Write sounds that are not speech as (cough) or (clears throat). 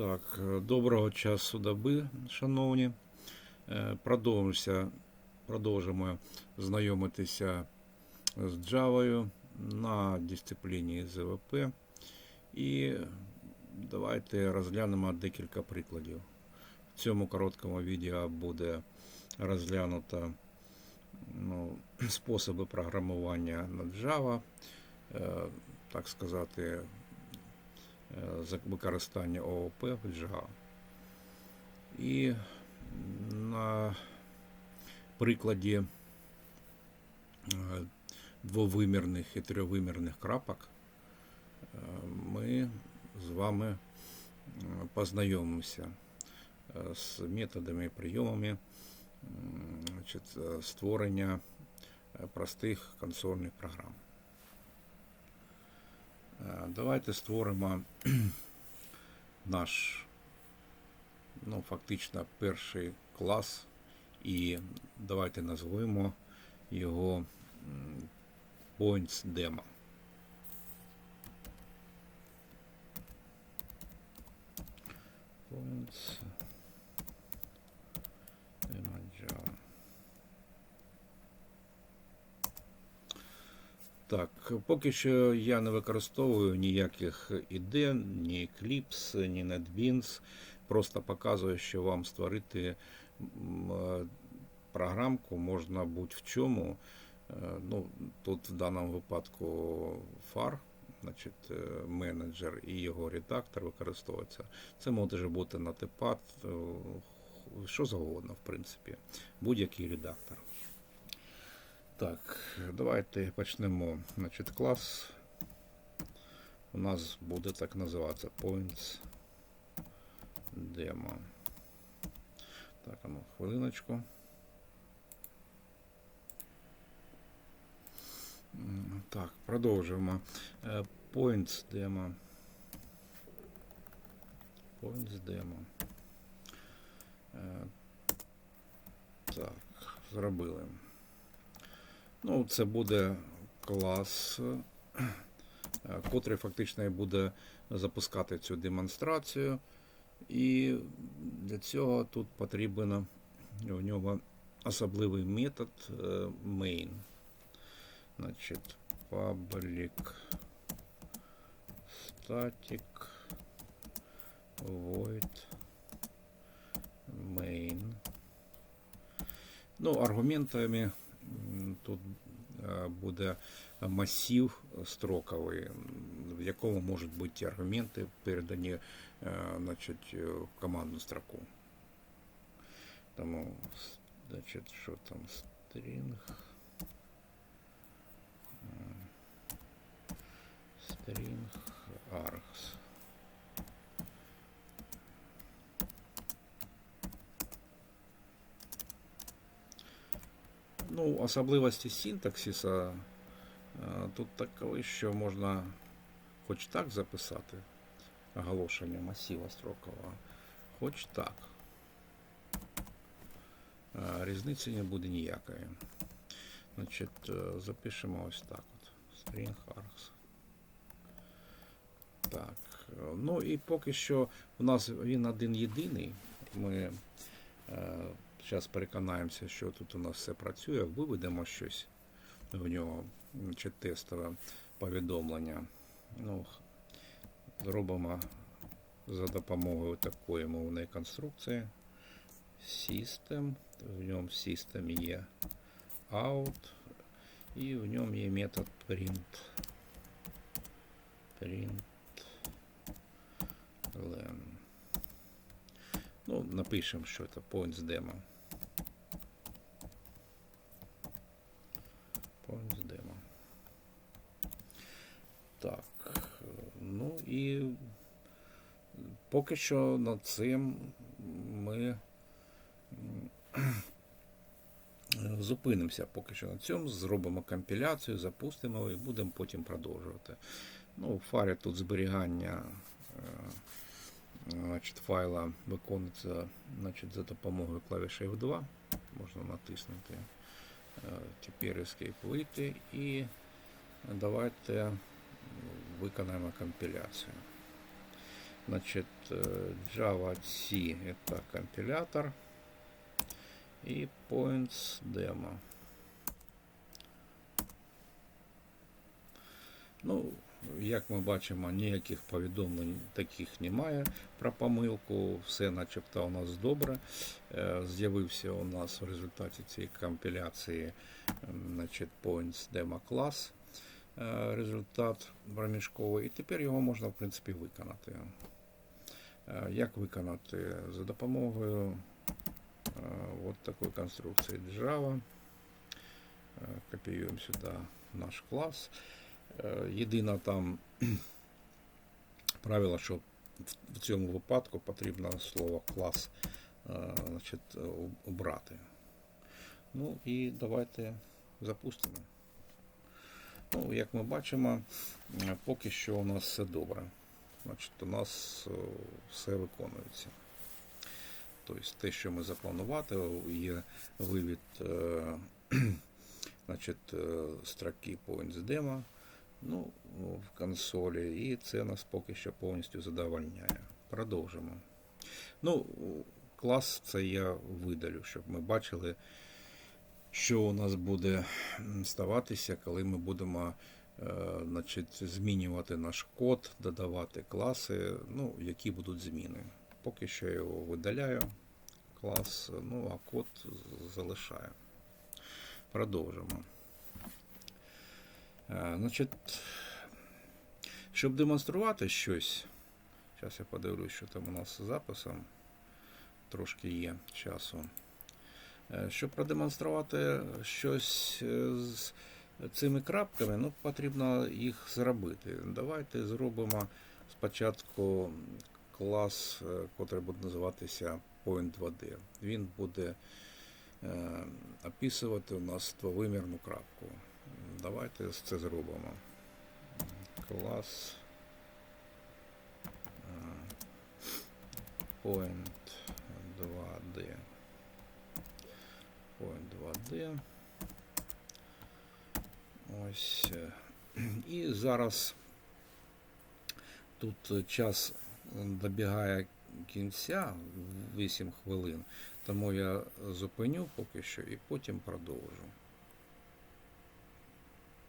Так, е, доброго часу доби, шановні. Е, продовжимо знайомитися з Java на дисципліні ЗВП. І давайте розглянемо декілька прикладів. В цьому короткому відео буде розглянуто ну, способи програмування на Java, е, так сказати, за використання ООП в Java. І на прикладі е, двовимірних і трьохвимірних крапок е, ми з вами е, познайомимося е, з методами і прийомами значить, е, створення е, простих консольних програм. Давайте створимо (clears throat) наш ну, фактично перший клас, і давайте назвемо його Points Demo. Points Demo Java. Так, поки що я не використовую ніяких ідей, ні Eclipse, ні NetBeans. Просто показую, що вам створити програмку можна будь-в чому. Е, Ну, тут в даному випадку фар, значить, е, менеджер і його редактор використовується. Це може бути Notepad, е, що завгодно, в принципі, будь-який редактор. Так, давайте почнемо. Значить, клас у нас буде так називатися Points Demo. Так, ну, хвилиночку. Так, продовжуємо. Е, Points Demo. Points Demo. Е, Так, зробили. Ну, це буде клас, е, котрий фактично буде запускати цю демонстрацію. І для цього тут потрібен в нього особливий метод е, main. Значить, public static void main. Ну, аргументами тут е, буде масив строковий, в якому можуть бути аргументи передані значить, в командну строку. Тому, значить, що там string. М, String Ну, особливості синтаксиса е, тут такові, що можна хоч так записати оголошення масива строкового, хоч так. Е, Різниці не буде ніякої. Значить, е, запишемо ось так от. String args. Так. Ну і поки що у нас він один єдиний. Ми зараз переконаємося, що тут у нас все працює, виведемо щось в нього, чи тестове повідомлення. Ну, зробимо за допомогою такої мовної конструкції. System, в ньому system є out, і в ньому є метод print. Print. Ну, напишем, что это points demo. Points demo. Так. Ну і поки що над цим ми зупинимося поки що на цьому, зробимо компіляцію, запустимо і будемо потім продовжувати. Ну, фарі тут зберігання е, значить, файла виконується значить, за допомогою клавіші F2. Можна натиснути. Е, Тепер Escape вийти і давайте виконаємо компіляцію. Значит, э, Java C это компилятор и points demo. Ну, як ми бачимо, ніяких повідомлень таких немає про помилку. Все начебто у нас добре. Е, З'явився у нас в результаті цієї компіляції значить, points demo клас е, результат проміжковий. І тепер його можна в принципі виконати. Е, Як виконати? За допомогою от такої конструкції Java. Копіюємо сюди наш клас. Е, Єдине там правило, що в- цьому випадку потрібно слово клас е, значить, у- убрати. Ну і давайте запустимо. Ну, як ми бачимо, е, поки що у нас все добре. Значить, у нас е, все виконується. Тобто те, що ми запланували, є вивід е, (clears throat) значить, е, строки points demo ну, в консолі, і це нас поки що повністю задовольняє. Продовжимо. Ну, клас це я видалю, щоб ми бачили, що у нас буде ставатися, коли ми будемо е, значить, змінювати наш код, додавати класи, ну, які будуть зміни. Поки що я його видаляю, клас, ну, а код залишаю. Продовжимо. Е, Значить, щоб демонструвати щось, зараз я подивлюсь, що там у нас з записом. Трошки є часу. Е, Щоб продемонструвати щось е, з цими крапками, ну, потрібно їх зробити. Давайте зробимо спочатку клас, котрий буде називатися Point 2D. Він буде описувати у нас двовимірну крапку. Давайте це зробимо. Клас Point 2D. Point 2D. Ось. І зараз тут час добігає кінця 8 хвилин, тому я зупиню поки що і потім продовжу.